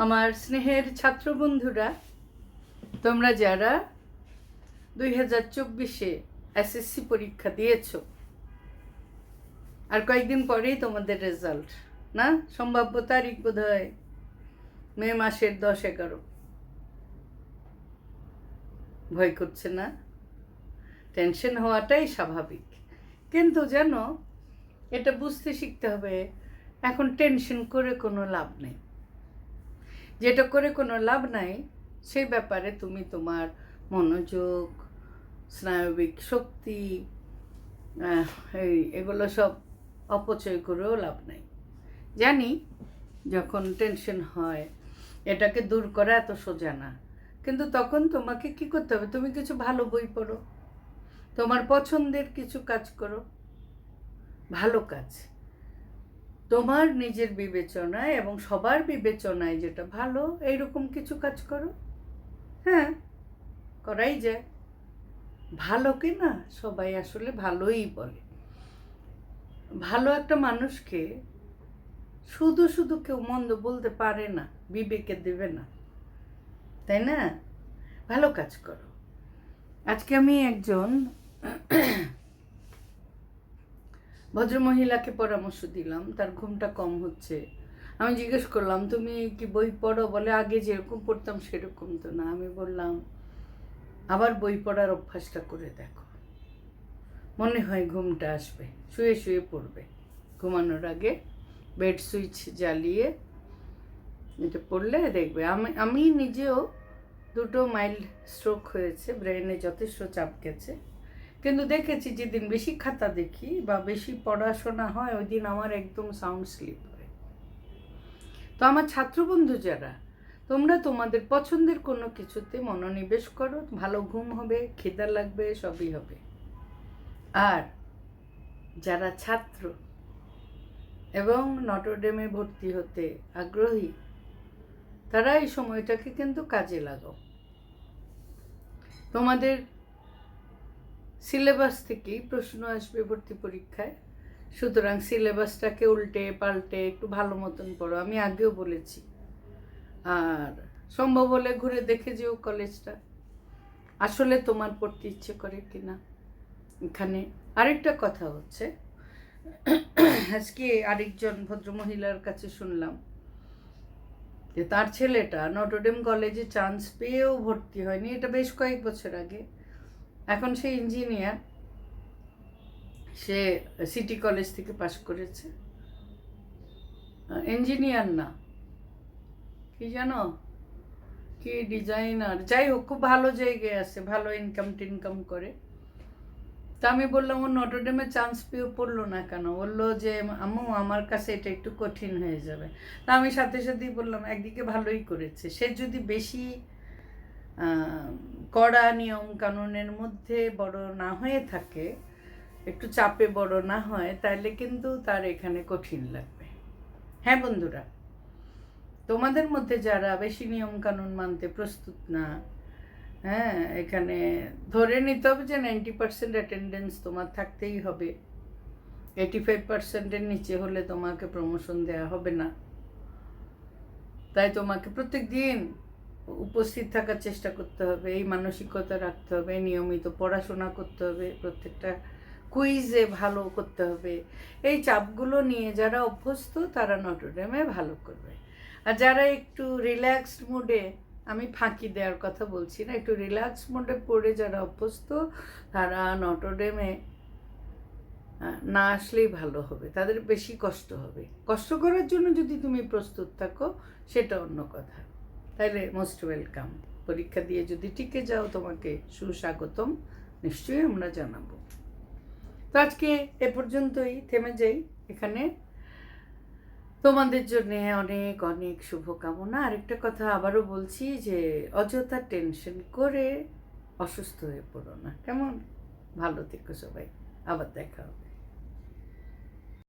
আমার স্নেহের ছাত্র বন্ধুরা, তোমরা যারা দুই হাজার চব্বিশে এসএসসি পরীক্ষা দিয়েছ, আর কয়েকদিন পরেই তোমাদের রেজাল্ট না? সম্ভাব্য তারিখ বোধ হয় মে মাসের দশ এগারো। ভয় করছে না? টেনশন হওয়াটাই স্বাভাবিক। কিন্তু যেন এটা বুঝতে শিখতে হবে, এখন টেনশন করে কোনো লাভ নেই। যেটা করে কোনো লাভ নাই, সেই ব্যাপারে তুমি তোমার মনোযোগ, স্নায়বিক শক্তি এই এগুলো সব অপচয় করেও লাভ নাই। জানি যখন টেনশন হয়, এটাকে দূর করা এত সোজা না। কিন্তু তখন তোমাকে কি করতে হবে? তুমি কিছু ভালো বই পড়ো, তোমার পছন্দের কিছু কাজ করো, ভালো কাজ। তোমার নিজের বিবেচনায় এবং সবার বিবেচনায় যেটা ভালো, এইরকম কিছু কাজ করো। হ্যাঁ করাই যায়। ভালোকে না সবাই আসলে ভালোই বলে। ভালো একটা মানুষকে শুধু শুধু কেউ মন্দ বলতে পারে না, বিবেকে দেবে না। তাই না? ভালো কাজ করো। আজকে আমি একজন ভদ্রমহিলাকে পরামর্শ দিলাম, তার ঘুমটা কম হচ্ছে। আমি জিজ্ঞেস করলাম, তুমি কি বই পড়ো? বলে, আগে যেরকম পড়তাম সেরকম তো না। আমি বললাম, আবার বই পড়ার অভ্যাসটা করে দেখো। মনে হয় ঘুমটা আসবে, শুয়ে শুয়ে পড়বে। ঘুমানোর আগে বেড সুইচ জ্বালিয়ে এটা পড়লে দেখবে, আমি আমি নিজেও দুটো মাইল্ড স্ট্রোক হয়েছে ব্রেনে যথেষ্ট চাপ গেছে। কিন্তু দেখেছি যেদিন বেশি খাতা দেখি বা বেশি পড়াশোনা হয় ওই দিন আমার একদম সাউন্ড স্লিপ হয়। তো আমার ছাত্রবন্ধু যারা, তোমরা তোমাদের পছন্দের কোনো কিছুতে মনোনিবেশ করো, ভালো ঘুম হবে, খিদা লাগবে, সবই হবে। আর যারা ছাত্র এবং নটরডেমে ভর্তি হতে আগ্রহী, তারা এই সময়টাকে কিন্তু কাজে লাগাও। তোমাদের সিলেবাস থেকেই প্রশ্ন আসবে ভর্তি পরীক্ষায়। সুতরাং সিলেবাসটাকে উল্টে পাল্টে একটু ভালো মতন পড়ো, আমি আগেও বলেছি। আর সম্ভব হলে ঘুরে দেখে যেও কলেজটা। আসলে তোমার পড়তে ইচ্ছে করে কি না এখানে আরেকটা কথা হচ্ছে। আজকে আরেকজন ভদ্রমহিলার কাছে শুনলাম যে তার ছেলেটা নটরডেম কলেজে চান্স পেয়েও ভর্তি হয়নি। এটা বেশ কয়েক বছর আগে। এখন সে ইঞ্জিনিয়ার সে সিটি কলেজ থেকে পাশ করেছে। ইঞ্জিনিয়ার না। কি জানো? কি ডিজাইনার যাই হোক, খুব ভালো জায়গায় আছে, ভালো ইনকাম টিনকাম করে। তা আমি বললাম, ও নটরডেমে চান্স পেয়ে পড়ল না কেন? বলল যে, আম্মু, আমার কাছে এটা একটু কঠিন হয়ে যাবে। তা আমি সাথে সাথেই বললাম, একদিকে ভালোই করেছে। সে যদি বেশি কড়া নিয়ম কানুনের মধ্যে বড় না হয়ে থাকে, একটু চাপে বড় না হয় তাহলে কিন্তু তার এখানে কঠিন লাগবে। হ্যাঁ বন্ধুরা, তোমাদের মধ্যে যারা বেশি নিয়ম কানুন মানতে প্রস্তুত না হ্যাঁ এখানে ধরে নিতে হবে যে নাইনটি পার্সেন্ট অ্যাটেন্ডেন্স তোমার থাকতেই হবে। এইটি ফাইভ পার্সেন্টের নিচে হলে তোমাকে প্রমোশন দেওয়া হবে না। তাই তোমাকে প্রত্যেক দিন উপস্থিত থাকার চেষ্টা করতে হবে, এই মানসিকতা রাখতে হবে, নিয়মিত পড়াশোনা করতে হবে, প্রত্যেকটা কুইজে ভালো করতে হবে। এই চাপগুলো নিয়ে যারা অভ্যস্ত, তারা নটরডেমে ভালো করবে। আর যারা একটু রিল্যাক্সড মুডে আমি ফাঁকি দেওয়ার কথা বলছি না, একটু রিল্যাক্স মোডে পড়ে যারা অভ্যস্ত, তারা নটরডেমে না আসলেই ভালো হবে, তাদের বেশি কষ্ট হবে। কষ্ট করার জন্য যদি তুমি প্রস্তুত থাকো, সেটা অন্য কথা। তাইলে মোস্ট ওয়েলকাম পরীক্ষা দিয়ে যদি টিকে যাও তোমাকে সুস্বাগতম, নিশ্চয়ই আমরা জানাব। তো আজকে এ পর্যন্তই, থেমে যাই এখানে। তোমাদের জন্যে অনেক অনেক শুভকামনা। আরেকটা কথা আবারও বলছি যে, অযথা টেনশন করে অসুস্থ হয়ে পড়ো না। কেমন? ভালো থেকো সবাই। আবার দেখা হবে।